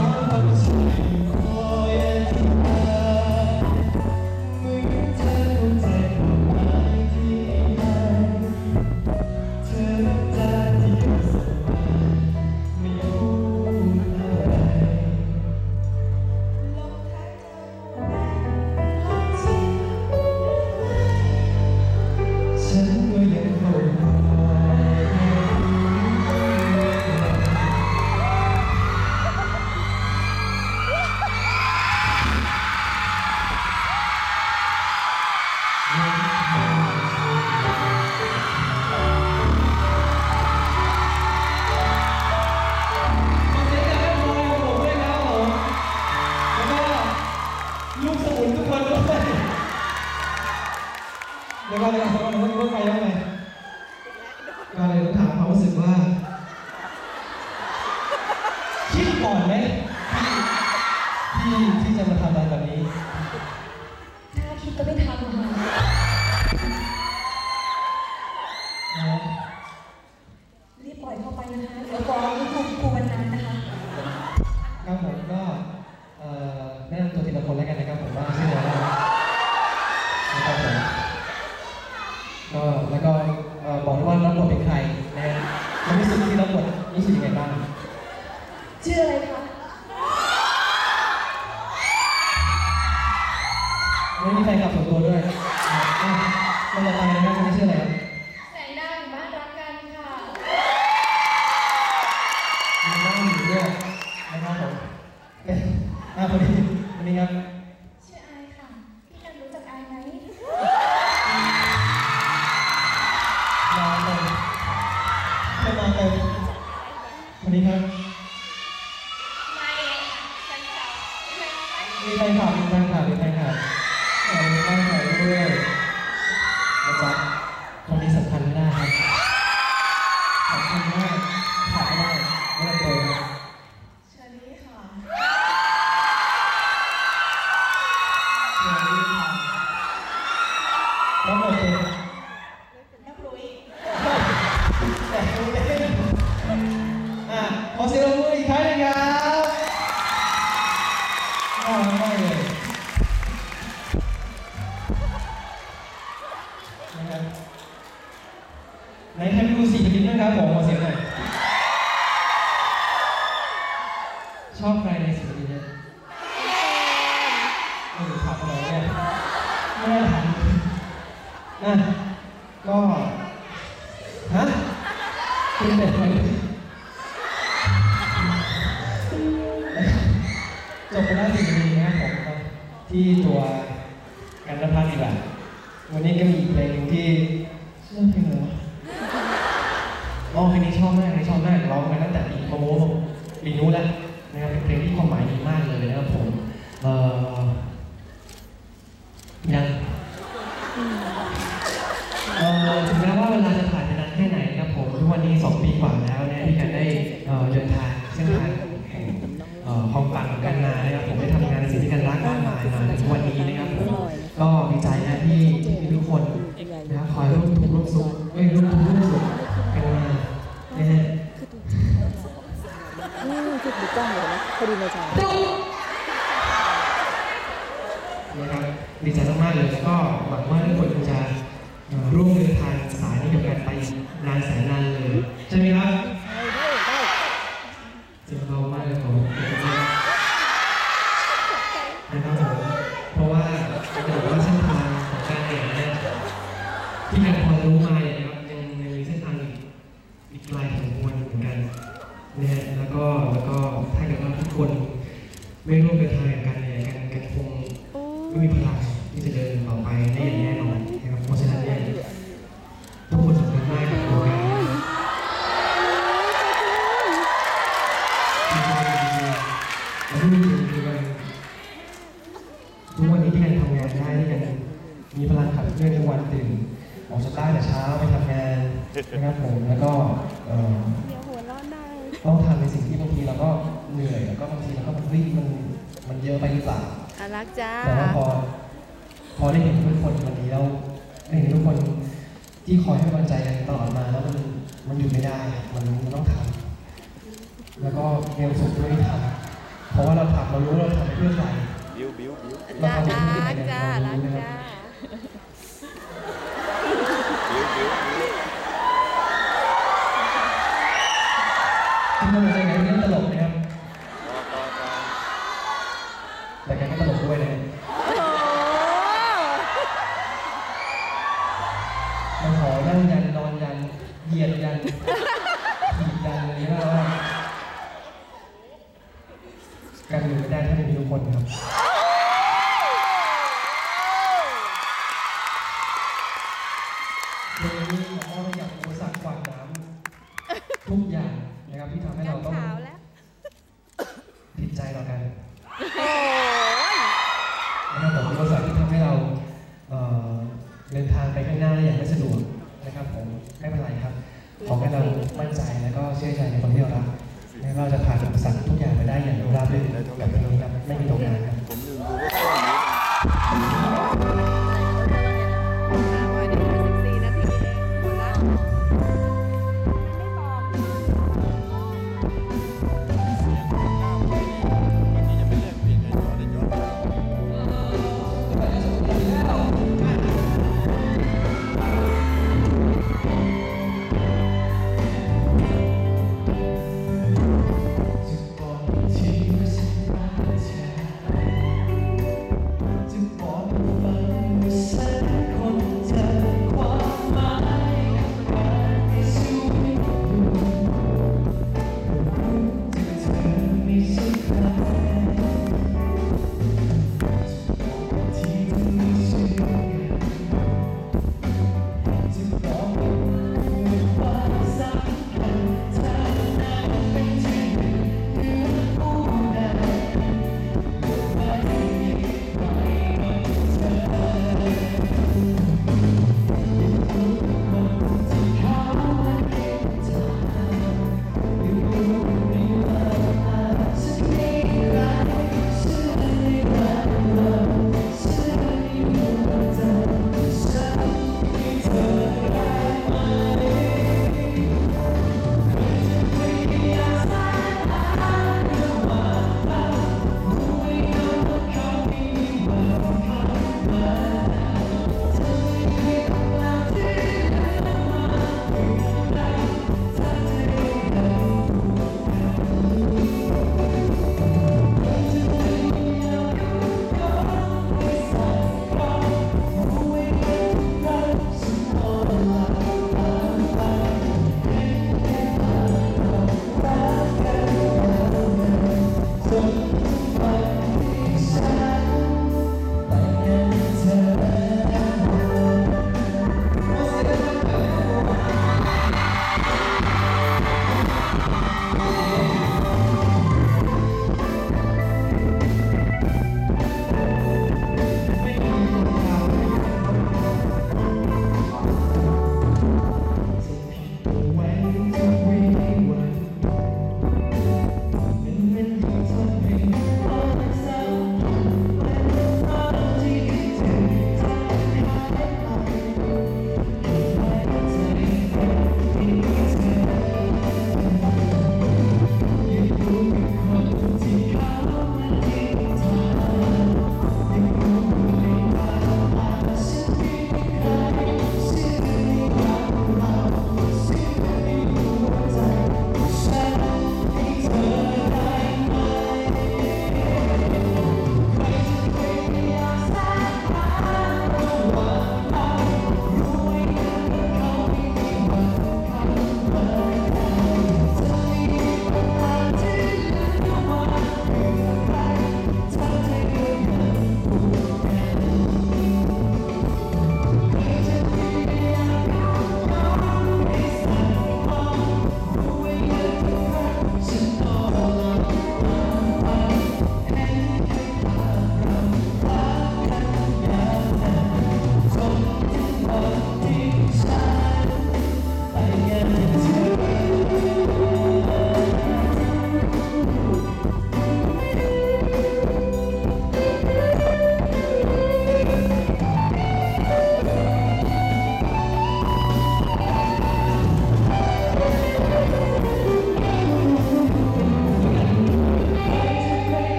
I'm sorry. ดี๋ยวก่อนเดี๋ยวก่อนเดี๋ยวก่อนเดี๋ยวก่อนไปยังไงก็เลยต้องถามความรู้สึกว่า คิดก่อนไหมที่ที่ที่จะมาทำอะไรแบบนี้ ถ้าคิดก็ไม่ทำค่ะนะรีบปล่อยเข้าไปนะคะ เดี๋ยวฟ้องครูครูวันนั้นนะคะ ครับผมก็ เป็นแบบไหนจบไปแล้วสิ่งดีนะครับผมที่ตัวกันนภัทรดีกว่าวันนี้ก็มีอีกเพลงหนึ่งที่ชื่อเพลงอะไรวะอ๋อเพลงนี้ชอบมากเลยชอบมากร้องมาตั้งแต่ปีโมโมปีนู้นแล้วนะครับเป็นเพลงที่ความหมายดีมากเลยนะครับผมเอ่อยังเอ่อถึงแม้ว่าเวลาจะผ่านไปนานแค่ไหนนะครับผม วันนี้ 2 ปีกว่าแล้วเนี่ยที่กันได้เอ่อเดินทางเส้นทางแห่งเอ่อความฝันของกันมานะครับผมได้ทำงานในสิ่งที่กันรักมากมายมาถึงวันนี้นะครับผมก็ดีใจนะที่ที่มีทุกคนนะครับคอยร่วมทุกข์ร่วมสุขเอ้ยร่วมทุกข์ร่วมสุขกันมานะฮะนี่คือดูกล้องอยู่นะพอดีในจอนะครับดีใจมากๆเลยแล้วก็หวังว่าทุกคนคงจะเอ่อ ร่วมเดินทางสายนี้กับการไปนานแสนนานเลยใช่ไหมครับ เรียกได้วันตื่นออกจากบ้านแต่เช้าไปทำงานนะครับผมแล้วก็เหนียวหัวเราะได้ต้องทำในสิ่งที่บางทีเราก็เหนื่อยแล้วก็บางทีเราก็วิ่งมันมันเยอะไปหรือเปล่าอารักจ้าแต่ว่าพอพอได้เห็นทุกคนวันนี้แล้วได้เห็นทุกคนที่คอยให้กำลังใจกันตลอดมาแล้วมันมันหยุดไม่ได้มันมันต้องทำแล้วก็เรียนสุขด้วยทำเพราะว่าเราทำเรารู้เราทำเพื่อใครบิ้วบิ้วบิวเราทำเพื่อใครกันเรารู้นะครับ เหยียดยันขีดยันอะไรเงี้ยว่ากันอยู่ไม่ได้ถ้าไม่มทุกคนครับ